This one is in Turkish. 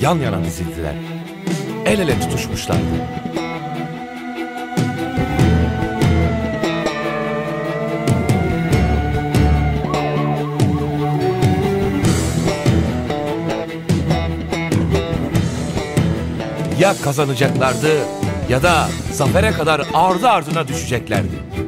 yan yana dizildiler. El ele tutuşmuşlardı. Ya kazanacaklardı ya da zafere kadar ardı ardına düşeceklerdi.